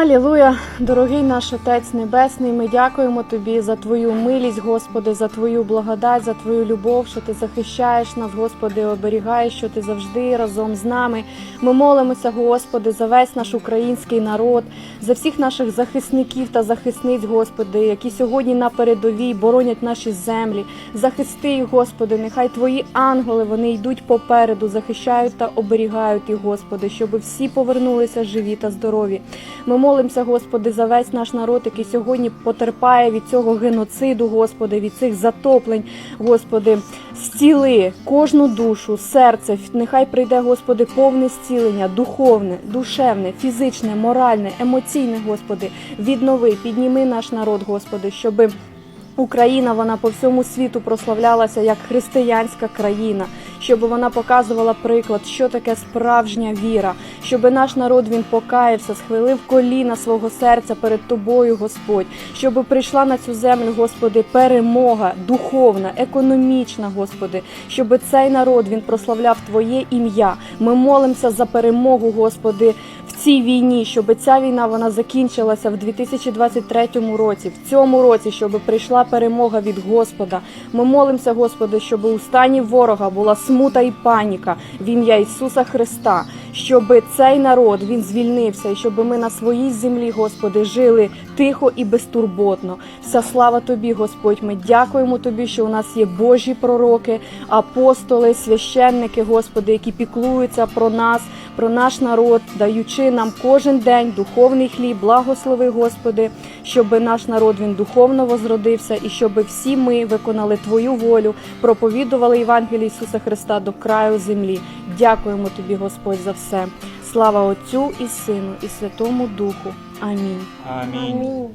Алілуя, дорогий наш Отець Небесний, ми дякуємо Тобі за Твою милість, Господи, за Твою благодать, за Твою любов, що Ти захищаєш нас, Господи, оберігаєш, що Ти завжди разом з нами. Ми молимося, Господи, за весь наш український народ, за всіх наших захисників та захисниць, Господи, які сьогодні на передовій боронять наші землі. Захисти їх, Господи, нехай Твої ангели вони йдуть попереду, захищають та оберігають їх, Господи, щоб всі повернулися живі та здорові. Ми молимося, Господи, за весь наш народ, який сьогодні потерпає від цього геноциду, Господи, від цих затоплень, Господи, зціли кожну душу, серце. Нехай прийде, Господи, повне зцілення, духовне, душевне, фізичне, моральне, емоційне, Господи. Віднови, підніми наш народ, Господи, щоби. Україна вона по всьому світу прославлялася як християнська країна, щоб вона показувала приклад, що таке справжня віра, щоб наш народ він покаявся, схвилив коліна свого серця перед тобою, Господь, щоб прийшла на цю землю, Господи, перемога духовна, економічна, Господи, щоб цей народ він прославляв Твоє ім'я. Ми молимося за перемогу, Господи, цій війні, щоб ця війна вона закінчилася в 2023 році, в цьому році, щоб прийшла перемога від Господа. Ми молимося, Господи, щоб у стані ворога була смута і паніка в ім'я Ісуса Христа, щоб цей народ він звільнився, і щоб ми на своїй землі, Господи, жили тихо і безтурботно. Вся слава Тобі, Господь. Ми дякуємо Тобі, що у нас є Божі пророки, апостоли, священники, Господи, які піклуються про нас, про наш народ, даючи нам кожен день духовний хліб, благослови, Господи, щоб наш народ він духовно возродився, і щоб всі ми виконали Твою волю, проповідували Євангеліє Ісуса Христа до краю землі. Дякуємо Тобі, Господь, за все. Слава Отцю і Сину, і Святому Духу. Амінь. Амінь.